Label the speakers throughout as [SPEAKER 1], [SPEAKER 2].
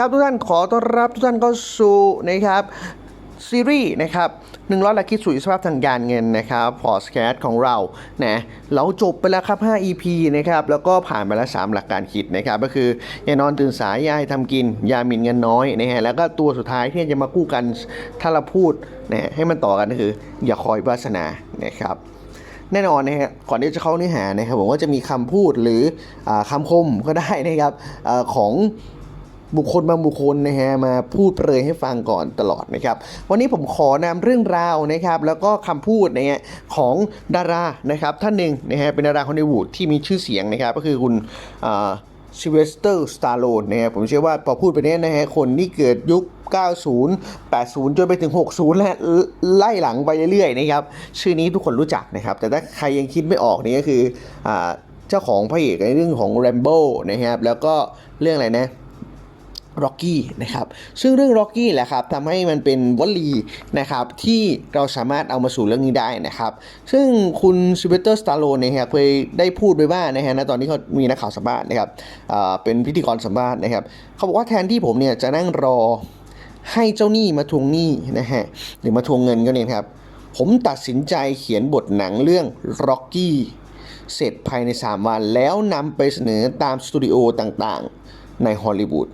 [SPEAKER 1] ครับทุกท่านขอต้อนรับทุกท่านเข้าสู่นะครับซีรีส์นะครับหนึ่งร้อยหลักคิดสู่อิสรภาพทางการเงินนะครับพอสแคสของเรานะเราจบไปแล้วครับ 5 EP นะครับแล้วก็ผ่านไปแล้ว 3 หลักการคิดนะครับก็คืออย่านอนตื่นสายยายทำกินยาหมิ่นเงินน้อยนะฮะแล้วก็ตัวสุดท้ายที่จะมากู้กันถ้าเราพูดนะให้มันต่อกันก็คือ อย่าคอยวาสนานะครับแน่นอนนะฮะก่อนที่จะเข้าเนื้อหานะครับผมก็จะมีคำพูดหรืออาคำคมก็ได้นะครับอของ บุคคลบางบุคคลนะฮะมาพูดเปรยให้ฟังก่อนตลอดนะครับวันนี้ผมขอนำเรื่องราวนะครับแล้วก็คำพูดนะฮะของดารานะครับท่านหนึ่งนะฮะเป็นดาราฮอลลีวูดที่มีชื่อเสียงนะครับก็คือคุณซิเวสเตอร์สตาร์โลนนะฮะผมเชื่อว่าพอพูดไปเนี้ยนะฮะคนที่เกิดยุค 90 80 จนไปถึง 60 และไล่หลังไปเรื่อยๆนะครับชื่อนี้ทุกคนรู้จักนะครับ แต่ถ้าใครยังคิดไม่ออกนี่ก็คืออาเจ้าของพระเอกในเรื่องของ Rambo นะครับแล้วก็เรื่องอะไรนะ ร็อกกี้นะครับซึ่งเรื่องร็อกกี้แหละครับทำให้มันเป็นวลีนะครับที่เราสามารถเอามาสู่เรื่องนี้ได้นะครับซึ่งคุณซิเวเตอร์สตาร์โลเนี่ยฮะเคยได้พูดไปบ้างนะฮะณตอนที่เขามีนักข่าวสัมภาษณ์นะครับเป็นพิธีกรสัมภาษณ์นะครับเขาบอกว่าแทนที่ผมเนี่ยจะนั่งรอให้เจ้าหนี้มาทวงหนี้นะฮะหรือมาทวงเงินก็เนี่ยครับผมตัดสินใจเขียนบทหนังเรื่องร็อกกี้เสร็จภายใน 3 วัน แล้วนำไปเสนอตามสตูดิโอต่างๆ ในฮอลลีวูด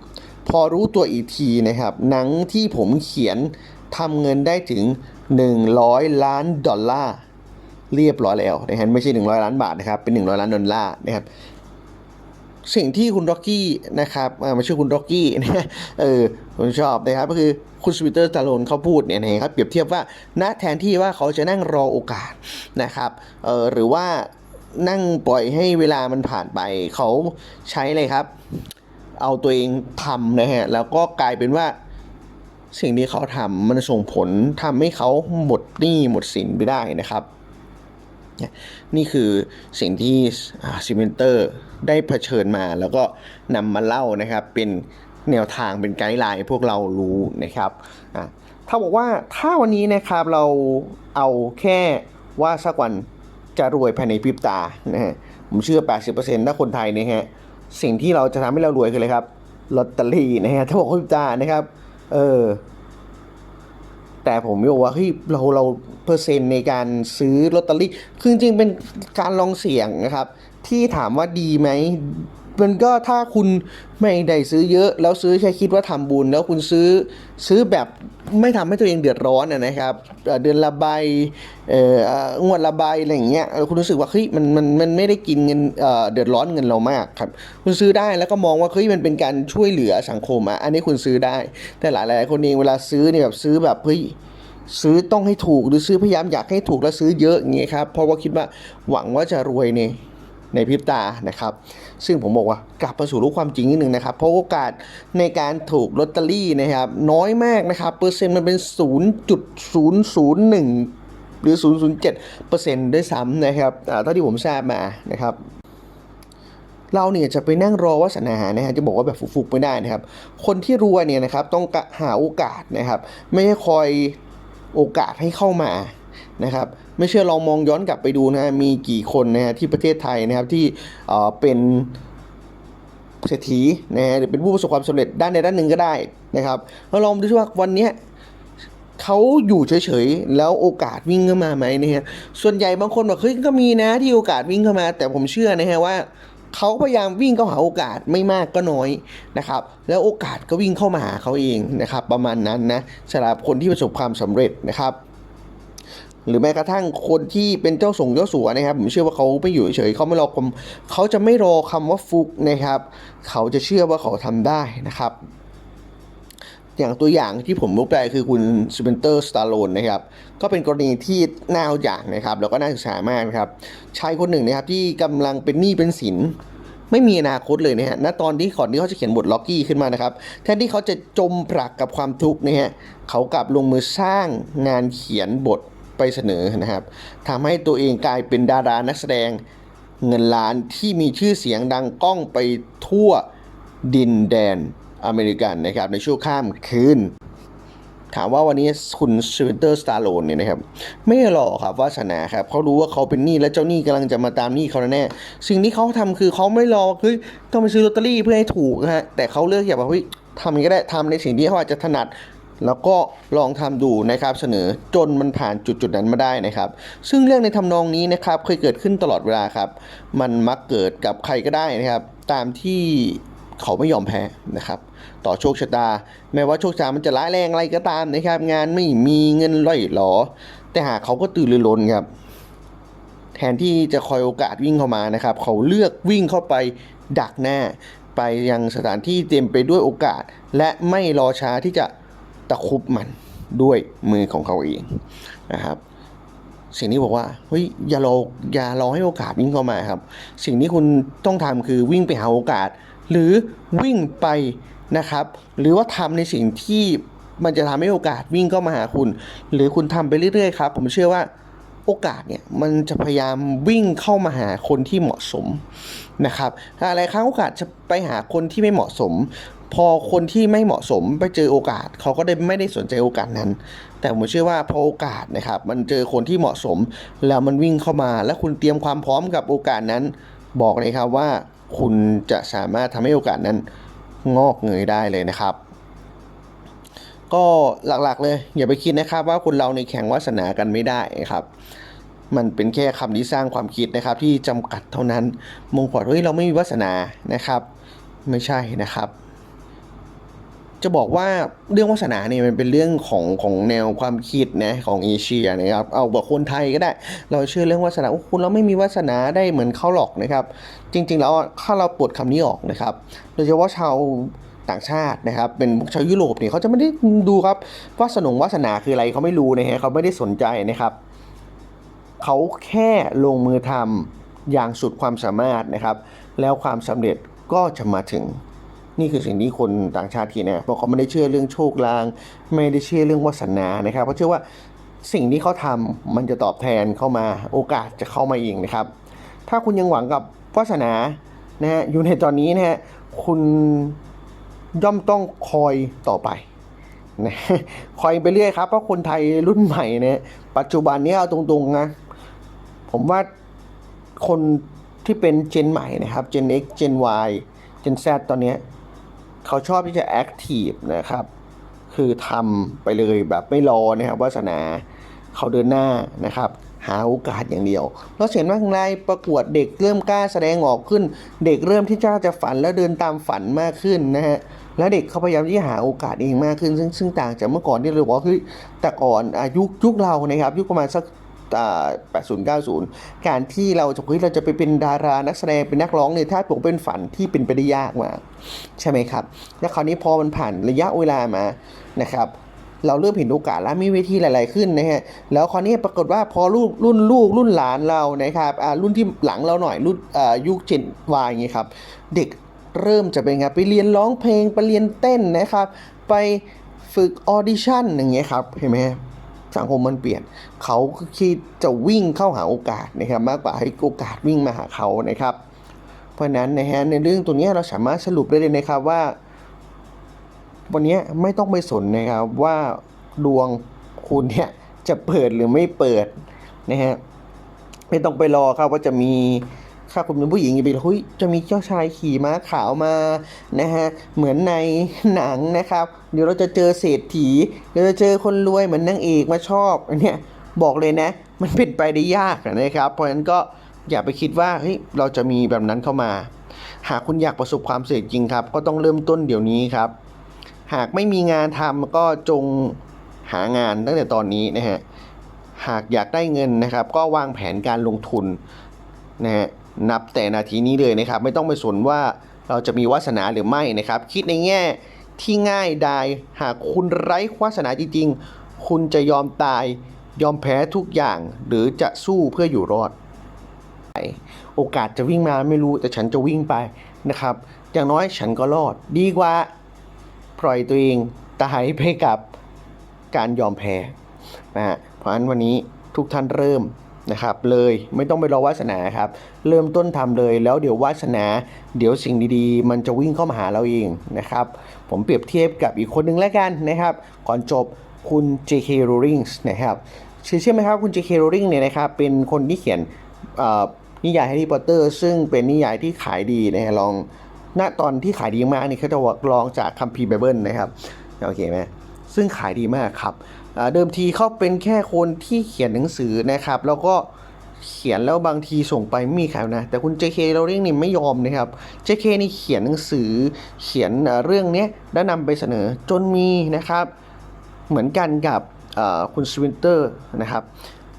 [SPEAKER 1] พอรู้ตัวอีกทีนะครับ หนังที่ผมเขียนทำเงินได้ถึง 100 ล้านดอลลาร์เรียบร้อยแล้วนะฮะไม่ใช่ 100 ล้านบาทนะครับ เป็น 100 ล้านดอลลาร์นะครับสิ่งที่คุณร็อกกี้นะครับอ่าไม่ใช่คุณร็อกกี้นะเออผมชอบนะครับก็คือคุณสวิตเตอร์ตาโลนเขาพูดเนี่ยนะครับเปรียบเทียบว่าณแทนที่ว่าเขาจะนั่งรอโอกาสนะครับเออหรือว่านั่งปล่อยให้เวลามันผ่านไปเขาใช้เลยครับ เอาตัวเองทำนะฮะ แล้วก็กลายเป็นว่าสิ่งที่เขาทำมันส่งผลทำให้เขาหมดหนี้หมดสินไปได้นะครับ นี่คือสิ่งที่ซิมเมนเตอร์ได้เผชิญมา แล้วก็นำมาเล่านะครับเป็นแนวทางเป็นไกด์ไลน์พวกเรารู้นะครับถ้าบอกว่าถ้าวันนี้นะครับเราเอาแค่ว่าสักวันจะรวยภายในพริบตานะฮะผมเชื่อ 80%ถ้าคนไทยนี่ยฮะ สิ่งที่เราจะทำให้เรารวยคืออะไรครับลอตเตอรี่นะฮะถ้าบอกว่าพริบตานะครับ เออ แต่ผมไม่บอกว่าเฮ้ยเราเราเปอร์เซ็นต์ในการซื้อลอตเตอรี่คือจริงเป็นการลองเสี่ยงนะครับ ที่ถามว่าดีไหม มันก็ถ้าคุณไม่ได้ซื้อเยอะ แล้วซื้อแค่คิดว่าทำบุญ แล้วคุณซื้อซื้อแบบไม่ทำให้ตัวเองเดือดร้อนนะครับเดือนละใบเอ่อเอ่องวดละใบอะไรอย่างเงี้ยคุณรู้สึกว่าเฮ้ยมันมันมันไม่ได้กินเงินเอ่อเดือดร้อนเงินเรามากครับคุณซื้อได้แล้วก็มองว่าเฮ้ยมันเป็นการช่วยเหลือสังคมอะอันนี้คุณซื้อได้ แต่หลายๆคนเองเวลาซื้อเนี่ยแบบซื้อแบบเฮ้ยซื้อต้องให้ถูกหรือซื้อพยายามอยากให้ถูกแล้วซื้อเยอะอย่างเงี้ยครับเพราะว่าคิดว่าหวังว่าจะรวยใน ในพริบตานะครับ ซึ่งผมบอกว่ากลับมาสู่รู้ความจริงนิดนึงนะครับ เพราะโอกาสในการถูกลอตเตอรี่นะครับ น้อยมากนะครับ เปอร์เซ็นต์มันเป็น 0.001 หรือ 007เปอร์เซ็นต์ด้วยซ้ำนะครับอ่าเท่าที่ผมทราบมานะครับเราเนี่ยจะไปนั่งรอวาสนานะฮะจะบอกว่าแบบฟุกๆไม่ได้นะครับ คนที่รวยเนี่ยนะครับต้องหาโอกาสนะครับ ไม่ใช่คอยโอกาสให้เข้ามา นะครับไม่เชื่อลองมองย้อนกลับไปดูนะฮะมีกี่คนนะฮะที่ประเทศไทยนะครับที่เอ่อเป็นเศรษฐีนะฮะหรือเป็นผู้ประสบความสำเร็จด้านใดด้านหนึ่งก็ได้นะครับแล้วลองดูว่าวันนี้เขาอยู่เฉยๆ แล้วโอกาสวิ่งเข้ามาไหมนะฮะส่วนใหญ่บางคนบอกเฮ้ยก็มีนะที่โอกาสวิ่งเข้ามา แต่ผมเชื่อนะฮะว่าเขาพยายามวิ่งเข้าหาโอกาสไม่มากก็น้อยนะครับ แล้วโอกาสก็วิ่งเข้ามาหาเขาเองนะครับ ประมาณนั้นนะสำหรับคนที่ประสบความสำเร็จนะครับ หรือแม้กระทั่งคนที่เป็นเจ้าส่งเจ้าสัวนะครับ ผมเชื่อว่าเขาไม่อยู่เฉยเขาไม่รอคำเขาจะไม่รอคำว่าฟุกนะครับ เขาจะเชื่อว่าเขาทำได้นะครับ อย่างตัวอย่างที่ผมยกไปคือคุณสเปนเตอร์สตาร์โลนนะครับ ก็เป็นกรณีที่น่าอย่างนะครับ แล้วก็น่าศึกษามากนะครับชายคนหนึ่งนะครับที่กำลังเป็นหนี้เป็นสินไม่มีอนาคตเลยนะฮะ ณ ตอนที่ก่อนที่เขาจะเขียนบทล็อกกี้ขึ้นมานะครับ แทนที่เขาจะจมปลักกับความทุกข์นะฮะ เขากลับลงมือสร้างงานเขียนบท ไปเสนอนะครับทำให้ตัวเองกลายเป็นดารานักแสดงเงินล้านที่มีชื่อเสียงดังก้องไปทั่วดินแดนอเมริกันนะครับในช่วงข้ามคืน ถามว่าวันนี้คุณสวินเตอร์สตาร์โลนเนี่ยนะครับ ไม่หรอกครับวาสนาครับเขารู้ว่าเขาเป็นหนี้และเจ้าหนี้กำลังจะมาตามหนี้เขาแน่สิ่งที่เขาทำคือเขาไม่รอคือต้องไปซื้อลอตเตอรี่เพื่อให้ถูกนะฮะแต่เขาเลือกอย่างว่าเฮ้ยทำย่างนี้ก็ได้ทำในสิ่งที่เขาอาจจะถนัด แล้วก็ลองทำดูนะครับเสนอจนมันผ่านจุดจุดนั้นมาได้นะครับ ซึ่งเรื่องในทำนองนี้นะครับเคยเกิดขึ้นตลอดเวลาครับ มันมักเกิดกับใครก็ได้นะครับ ตามที่เขาไม่ยอมแพ้นะครับ ต่อโชคชะตา แม้ว่าโชคชะตามันจะร้ายแรงอะไรก็ตามนะครับ งานไม่มีเงินร่อยหรอ แต่หากเขาก็ตื่นรือร้นครับ แทนที่จะคอยโอกาสวิ่งเข้ามานะครับ เขาเลือกวิ่งเข้าไปดักหน้า ไปยังสถานที่เต็มไปด้วยโอกาส และไม่รอช้าที่จะ ตะคุบมันด้วยมือของเขาเองนะครับ สิ่งนี้บอกว่าเฮ้ยอย่ารออย่ารอให้โอกาสวิ่งเข้ามาครับ สิ่งที่คุณต้องทำคือวิ่งไปหาโอกาส หรือวิ่งไปนะครับ หรือว่าทำในสิ่งที่มันจะทำให้โอกาสวิ่งเข้ามาหาคุณ หรือคุณทำไปเรื่อยๆครับ ผมเชื่อว่าโอกาสเนี่ยมันจะพยายามวิ่งเข้ามาหาคนที่เหมาะสมนะครับอะไรครั้งโอกาสจะไปหาคนที่ไม่เหมาะสม พอคนที่ไม่เหมาะสมไปเจอโอกาส เขาก็ได้ไม่ได้สนใจโอกาสนั้น แต่ผมเชื่อว่าพอโอกาสนะครับ มันเจอคนที่เหมาะสม แล้วมันวิ่งเข้ามา แล้วคุณเตรียมความพร้อมกับโอกาสนั้น บอกเลยครับว่าคุณจะสามารถทำให้โอกาสนั้นงอกเงยได้เลยนะครับก็หลักๆเลยอย่าไปคิดนะครับว่าคนเราในแข่งวาสนากันไม่ได้ครับ มันเป็นแค่คำที่สร้างความคิดนะครับ ที่จำกัดเท่านั้นมงขวัญเฮ้ยเราไม่มีวาสนานะครับ ไม่ใช่นะครับ จะบอกว่าเรื่องวาสนาเนี่ยมันเป็นเรื่องของของแนวความคิดนะของเอเชียนะครับเอาแบบคนไทยก็ได้ เราเชื่อเรื่องวาสนาโอ้คุณเราไม่มีวาสนาได้เหมือนเขาหรอกนะครับ จริง ๆ แล้วถ้าเราปลดคำนี้ออกนะครับ โดยเฉพาะชาวต่างชาตินะครับเป็นพวกชาวยุโรปเนี่ยเขาจะไม่ได้ดูครับวาสนงวาสนาคืออะไรเขาไม่รู้นะฮะเขาไม่ได้สนใจนะครับเขาแค่ลงมือทำอย่างสุดความสามารถนะครับ แล้วความสำเร็จก็จะมาถึง นี่คือสิ่งที่คนต่างชาติคิดนะเพราะเขาไม่ได้เชื่อเรื่องโชคลาง ไม่ได้เชื่อเรื่องวาสนานะครับเพราะเชื่อว่าสิ่งที่เขาทำมันจะตอบแทนเข้ามาโอกาสจะเข้ามาเองนะครับ ถ้าคุณยังหวังกับวาสนานะฮะอยู่ในตอนนี้นะฮะคุณย่อมต้องคอยต่อไปนะคอยไปเรื่อยครับ เพราะคนไทยรุ่นใหม่เนี่ยปัจจุบันนี้เอาตรงๆนะผมว่าคนที่เป็นเจนใหม่นะครับ Gen X Gen Y Gen Z ตอนเนี้ย เขาชอบที่จะแอคทีฟนะครับ คือทำไปเลยแบบไม่รอนะครับวาสนาเขาเดินหน้านะครับ หาโอกาสอย่างเดียว เราเห็นว่าข้างในประกวดเด็กเริ่มกล้าแสดงออกขึ้น เด็กเริ่มที่จะจะฝันแล้วเดินตามฝันมากขึ้นนะฮะแล้วเด็กเขาพยายามที่จะหาโอกาสเองมากขึ้น ซึ่งซึ่งต่างจากเมื่อก่อนที่เราบอกว่าเฮ้ยแต่ก่อนอายุยุคเรานะครับยุคประมาณสัก 80 90 การที่เราจะเฮ้ยเราจะไปเป็นดารานักแสดงเป็นนักร้องเนี่ยถ้าผมเป็นฝันที่เป็นไปได้ยากมากใช่ไหมครับ แล้วคราวนี้พอมันผ่านระยะเวลามานะครับเราเริ่มเห็นโอกาสแล้วมีเวทีหลาย ๆ ขึ้นนะฮะ แล้วคราวนี้ปรากฏว่าพอรุ่นรุ่นลูกรุ่นหลานเรานะครับอ่ารุ่นที่หลังเราหน่อยรุ่นอ่ายุคเจนวายอย่างเงี้ยครับ เด็กเริ่มจะเป็นไงไปเรียนร้องเพลงไปเรียนเต้นนะครับ ไปฝึกออดิชั่นอย่างเงี้ยครับ เห็นไหมฮะ สังคมมันเปลี่ยน เขาก็คิดจะวิ่งเข้าหาโอกาสนะครับ มากกว่าให้โอกาสวิ่งมาหาเขานะครับ เพราะนั้นนะฮะในเรื่องตัวนี้เราสามารถสรุปได้เลยนะครับว่า วันนี้ไม่ต้องไปสนนะครับว่าดวงคุณเนี่ยจะเปิดหรือไม่เปิดนะฮะไม่ต้องไปรอครับว่าจะมี ถ้าคุณเป็นผู้หญิงอย่าไปเฮ้ยจะมีเจ้าชายขี่ม้าขาวมานะฮะเหมือนในหนังนะครับ เดี๋ยวเราจะเจอเศรษฐีเดี๋ยวจะเจอคนรวยเหมือนนางเอกมาชอบอันเนี้ยบอกเลยนะ มันเป็นไปได้ยากนะครับ เพราะฉะนั้นก็อย่าไปคิดว่าเฮ้ยเราจะมีแบบนั้นเข้ามา หากคุณอยากประสบความสำเร็จจริงครับ ก็ต้องเริ่มต้นเดี๋ยวนี้ครับ หากไม่มีงานทำก็จงหางานตั้งแต่ตอนนี้นะฮะหากอยากได้เงินนะครับ ก็วางแผนการลงทุนนะฮะ นับแต่นาทีนี้เลยนะครับ ไม่ต้องไปสนว่าเราจะมีวาสนาหรือไม่นะครับ คิดในแง่ที่ง่ายดายหากคุณไร้วาสนาจริงๆ คุณจะยอมตายยอมแพ้ทุกอย่าง หรือจะสู้เพื่ออยู่รอด โอกาสจะวิ่งมาไม่รู้แต่ฉันจะวิ่งไปนะครับ อย่างน้อยฉันก็รอด ดีกว่าปล่อยตัวเองตายไปกับการยอมแพ้นะฮะเพราะฉะนั้นวันนี้ทุกท่านเริ่ม นะครับเลยไม่ต้องไปรอวาสนาครับ เริ่มต้นทำเลยแล้วเดี๋ยววาสนา เดี๋ยวสิ่งดีๆ มันจะวิ่งเข้ามาหาเราเองนะครับผมเปรียบเทียบกับอีกคนหนึ่งแล้วกันนะครับก่อนจบคุณ J.K. Rowling นะครับเชื่อไหมครับคุณ J.K. Rowling เนี่ยนะครับเป็นคนที่เขียนนิยายแฮร์รี่พอตเตอร์ซึ่งเป็นนิยายที่ขายดีนะฮะลองณตอนที่ขายดีมากนี่เขาจะลองจากคัมภีร์ไบเบิลนะครับโอเคไหม ซึ่งขายดีมากครับเดิมทีเขาเป็นแค่คนที่เขียนหนังสือนะครับ แล้วก็เขียนแล้วบางทีส่งไปไม่มีใครนะ แต่คุณ JK Rowling นี่ไม่ยอมนะครับ JK นี่เขียนหนังสือเขียนเรื่องนี้แล้วนำไปเสนอจนมีนะครับ เหมือนกันกับคุณสวินเตอร์นะครับ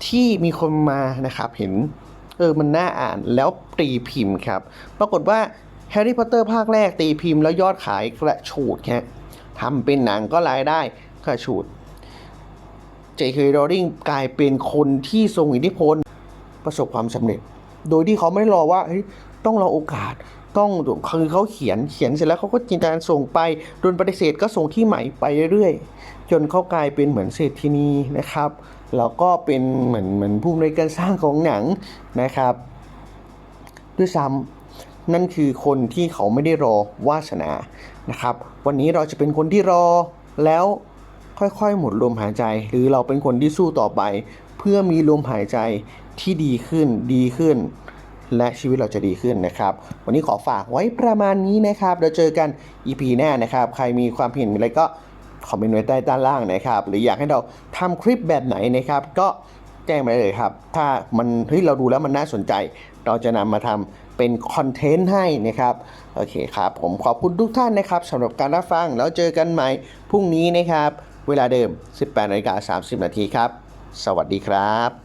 [SPEAKER 1] ที่มีคนมานะครับเห็นเออมันน่าอ่านแล้วตีพิมพ์ครับ ปรากฏว่าแฮร์รี่พอตเตอร์ภาคแรกตีพิมพ์แล้วยอดขายกระฉูดครับทำเป็นหนังก็รายได้ กระฉูด J.K. Rowling กลายเป็นคนที่ทรงอิทธิพลประสบความสำเร็จ โดยที่เขาไม่ได้รอว่าต้องรอโอกาสต้องคือเขาเขียนเขียนเสร็จแล้วเขาก็จินตนาการส่งไปโดนปฏิเสธก็ส่งที่ใหม่ไปเรื่อยๆ จนเขากลายเป็นเหมือนเศรษฐินีนะครับ แล้วก็เป็นเหมือนเหมือนผู้ในวยการสร้างของหนังนะครับ ด้วยซ้ำนั่นคือคนที่เขาไม่ได้รอวาสนานะครับ วันนี้เราจะเป็นคนที่รอแล้ว ค่อยๆ หมดลมหายใจ หรือเราเป็นคนที่สู้ต่อไป เพื่อมีลมหายใจที่ดีขึ้นดีขึ้น และชีวิตเราจะดีขึ้นนะครับ วันนี้ขอฝากไว้ประมาณนี้นะครับเราเจอกัน EP หน้านะครับ ใครมีความเห็นอะไรก็คอมเมนต์ไว้ใต้ด้านล่างนะครับ หรืออยากให้เราทำคลิปแบบไหนนะครับ ก็แจ้งมาเลยครับ ถ้ามันเฮ้ยเราดูแล้วมันน่าสนใจ เราจะนำมาทำเป็นคอนเทนต์ให้นะครับ โอเคครับ ผมขอบคุณทุกท่านนะครับสำหรับการรับฟังแล้วเจอกันใหม่พรุ่งนี้นะครับ เวลาเดิม 18นาฬิกา30 นาทีครับ สวัสดีครับ